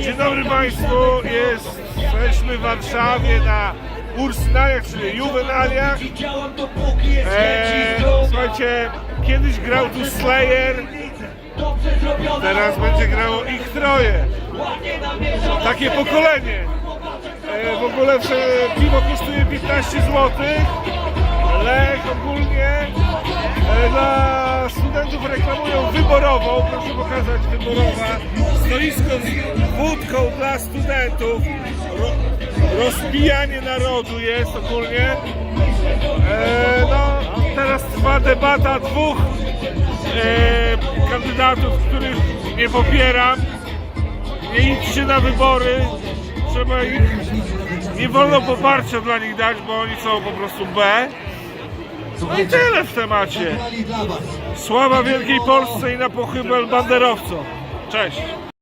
Dzień dobry Państwu, jest, jesteśmy w Warszawie na Ursynaliach, czyli Juvenaliach. Eee, słuchajcie, kiedyś grał tu Slayer, teraz będzie grało ich troje. Takie pokolenie. E, w ogóle piwo kosztuje 15 zł. Dla studentów reklamują wyborową. Proszę pokazać wyborowa. Stoisko z wódką dla studentów. Ro, rozbijanie narodu jest ogólnie. E, no, teraz trwa debata dwóch e, kandydatów, których nie popieram. Nie idźcie na wybory. Trzeba ich. Nie wolno poparcia dla nich dać, bo oni są po prostu B. No i tyle w temacie. Sława Wielkiej Polsce i na pochybel banderowcom. Cześć.